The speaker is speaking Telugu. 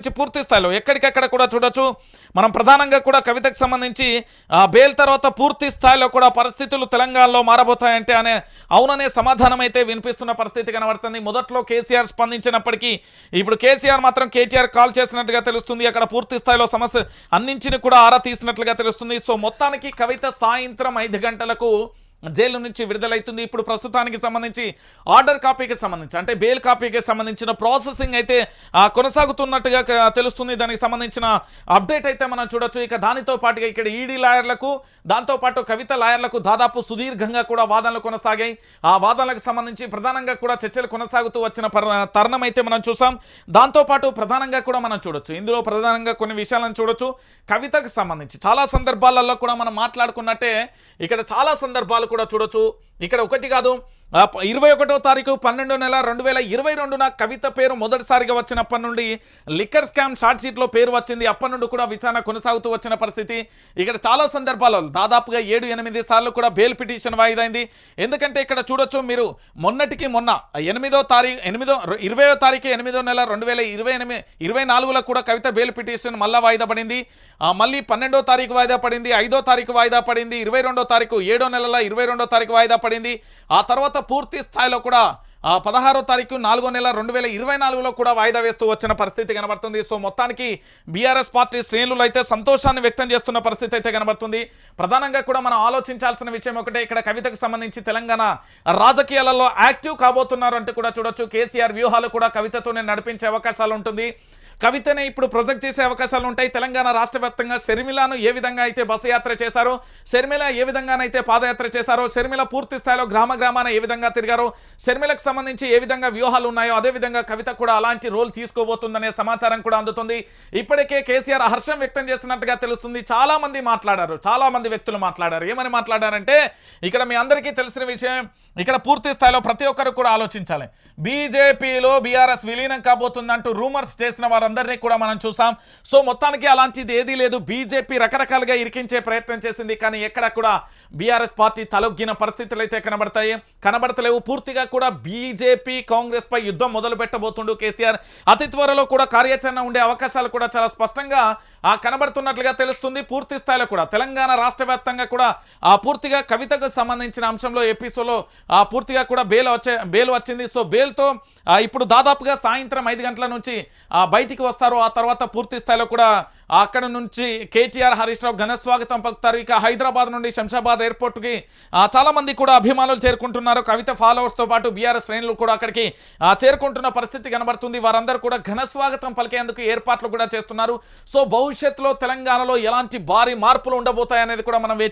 సంబంధించి పూర్తి స్థాయిలో ఎక్కడికక్కడ కూడా చూడొచ్చు. మనం ప్రధానంగా కూడా కవితకు సంబంధించి ఆ, బెయిల్ తర్వాత పూర్తి స్థాయిలో కూడా పరిస్థితులు తెలంగాణలో మారబోతాయంటే అనే అవుననే సమాధానం అయితే వినిపిస్తున్న పరిస్థితి కనబడుతుంది. మొదట్లో కేసీఆర్ స్పందించినప్పటికీ ఇప్పుడు కేసీఆర్ మాత్రం కేటీఆర్ కాల్ చేసినట్టుగా తెలుస్తుంది. అక్కడ పూర్తి స్థాయిలో సమస్య అన్నింటిని కూడా ఆరా తీసినట్లుగా తెలుస్తుంది. సో మొత్తానికి కవిత సాయంత్రం ఐదు గంటలకు జైలు నుంచి విడుదలవుతుంది ఇప్పుడు ప్రస్తుతానికి సంబంధించి ఆర్డర్ కాపీకి సంబంధించి అంటే బెయిల్ కాపీకి సంబంధించిన ప్రాసెసింగ్ అయితే కొనసాగుతున్నట్టుగా తెలుస్తుంది. దానికి సంబంధించిన అప్డేట్ అయితే మనం చూడొచ్చు. ఇక దానితో పాటుగా ఇక్కడ ఈడీ లాయర్లకు దాంతోపాటు కవిత లాయర్లకు దాదాపు సుదీర్ఘంగా కూడా వాదనలు కొనసాగాయి. ఆ వాదనలకు సంబంధించి ప్రధానంగా కూడా చర్చలు కొనసాగుతూ వచ్చిన తరుణం అయితే మనం చూసాం. దాంతోపాటు ప్రధానంగా కూడా మనం చూడొచ్చు. ఇందులో ప్రధానంగా కొన్ని విషయాలను చూడొచ్చు. కవితకు సంబంధించి చాలా సందర్భాలలో కూడా మనం మాట్లాడుకున్నట్టే ఇక్కడ చాలా సందర్భాలు కూడా చూడొచ్చు. ఇక్కడ ఒకటి కాదు ఇరవై ఒకటో తారీఖు పన్నెండో నెల రెండు వేల ఇరవై రెండున కవిత పేరు మొదటిసారిగా వచ్చినప్పటి నుండి లిక్కర్ స్కామ్ షార్ట్ షీట్లో పేరు వచ్చింది. అప్పటి నుండి కూడా విచారణ కొనసాగుతూ వచ్చిన పరిస్థితి. ఇక్కడ చాలా సందర్భాలలో దాదాపుగా ఏడు ఎనిమిది సార్లు కూడా బెయిల్ పిటిషన్ వాయిదైంది. ఎందుకంటే ఇక్కడ చూడొచ్చు మీరు మొన్నటికి మొన్న ఎనిమిదో తారీఖు ఎనిమిదో ఇరవయో తారీఖు ఎనిమిదో నెల రెండు వేల ఇరవై ఎనిమిది ఇరవై నాలుగులో కూడా కవిత బెయిల్ పిటిషన్ మళ్ళా వాయిదా పడింది. మళ్ళీ పన్నెండో తారీఖు వాయిదా పడింది ఐదో తారీఖు వాయిదా పడింది ఇరవై రెండో తారీఖు ఏడో నెలల ఇరవై రెండో తారీఖు వాయిదా పడింది. ఆ తర్వాత పూర్తి స్థాయిలో కూడా పదహారో తారీఖు నాలుగో నెల రెండు వేల ఇరవై నాలుగులో కూడా వాయిదా వేస్తూ వచ్చిన పరిస్థితి కనబడుతుంది. సో మొత్తానికి బీఆర్ఎస్ పార్టీ శ్రేణులు అయితే సంతోషాన్ని వ్యక్తం చేస్తున్న పరిస్థితి అయితే కనబడుతుంది. ప్రధానంగా కూడా మనం ఆలోచించాల్సిన విషయం ఒకటే ఇక్కడ కవితకు సంబంధించి తెలంగాణ రాజకీయాలలో యాక్టివ్ కాబోతున్నారు అంటూ కూడా చూడొచ్చు. కేసీఆర్ వ్యూహాలు కూడా కవితతోనే నడిపించే అవకాశాలు ఉంటుంది. కవితనే ఇప్పుడు ప్రొజెక్ట్ చేసే అవకాశాలు ఉంటాయి తెలంగాణ రాష్ట్ర వ్యాప్తంగా షర్మిలాను ఏ విధంగా అయితే బస్సు యాత్ర చేశారో షర్మిల ఏ విధంగానైతే పాదయాత్ర చేశారో షర్మిల పూర్తి స్థాయిలో గ్రామ గ్రామాన ఏ విధంగా తిరిగారో షర్మిలకు సంబంధించి ఏ విధంగా వ్యూహాలు ఉన్నాయో అదే విధంగా కవిత కూడా అలాంటి రోల్ తీసుకోబోతుందనే సమాచారం కూడా అందుతుంది. ఇప్పటికే కేసీఆర్ హర్షం వ్యక్తం చేసినట్టుగా తెలుస్తుంది. చాలా మంది మాట్లాడారు చాలా మంది వ్యక్తులు మాట్లాడారు. ఏమని మాట్లాడారంటే ఇక్కడ మీ అందరికీ తెలిసిన విషయం ఇక్కడ పూర్తి స్థాయిలో ప్రతి ఒక్కరు కూడా ఆలోచించాలి. బీజేపీలో బీఆర్ఎస్ విలీనం కాబోతుందంటూ రూమర్స్ చేసిన వారు వాళ్ళందరినీ కూడా మనం చూసాం. సో మొత్తానికి అలాంటిది ఏదీ లేదు. బీజేపీ రకరకాలుగా ఇరికించే ప్రయత్నం చేసింది. కానీ ఎక్కడ కూడా బీఆర్ఎస్ పార్టీ తలొగ్గిన పరిస్థితులు అయితే కనబడతాయి. కనబడతలేవు. పూర్తిగా కూడా బీజేపీ కాంగ్రెస్ పై యుద్ధం మొదలు పెట్టబోతుండు కేసీఆర్. అతి త్వరలో కూడా కార్యాచరణ ఉండే అవకాశాలు కూడా చాలా స్పష్టంగా ఆ కనబడుతున్నట్లుగా తెలుస్తుంది. పూర్తి స్థాయిలో కూడా తెలంగాణ రాష్ట్ర వ్యాప్తంగా కూడా ఆ పూర్తిగా కవితకు సంబంధించిన అంశంలో ఎపిసోడ్లో ఆ పూర్తిగా కూడా బెయిల్ వచ్చే బెయిల్ వచ్చింది. సో బెయిల్తో ఇప్పుడు దాదాపుగా సాయంత్రం ఐదు గంటల నుంచి ఆ, బయటికి వస్తారు ఆ తర్వాత పూర్తి స్థాయిలో కూడా అక్కడ నుంచి కేటీఆర్ హరీష్ రావు ఘన స్వాగతం పలుకుతారు. ఇక హైదరాబాద్ నుండి శంషాబాద్ ఎయిర్పోర్ట్కి చాలామంది చాలా మంది కూడా అభిమానులు చేరుకుంటున్నారు. కవిత ఫాలోవర్స్తో పాటు బీఆర్ఎస్ శ్రేణులు కూడా అక్కడికి చేరుకుంటున్న పరిస్థితి కనబడుతుంది. వారందరూ కూడా ఘన స్వాగతం పలికేందుకు ఏర్పాట్లు కూడా చేస్తున్నారు. సో భవిష్యత్తులో తెలంగాణలో ఎలాంటి భారీ మార్పులు ఉండబోతాయనేది కూడా మనం వేచి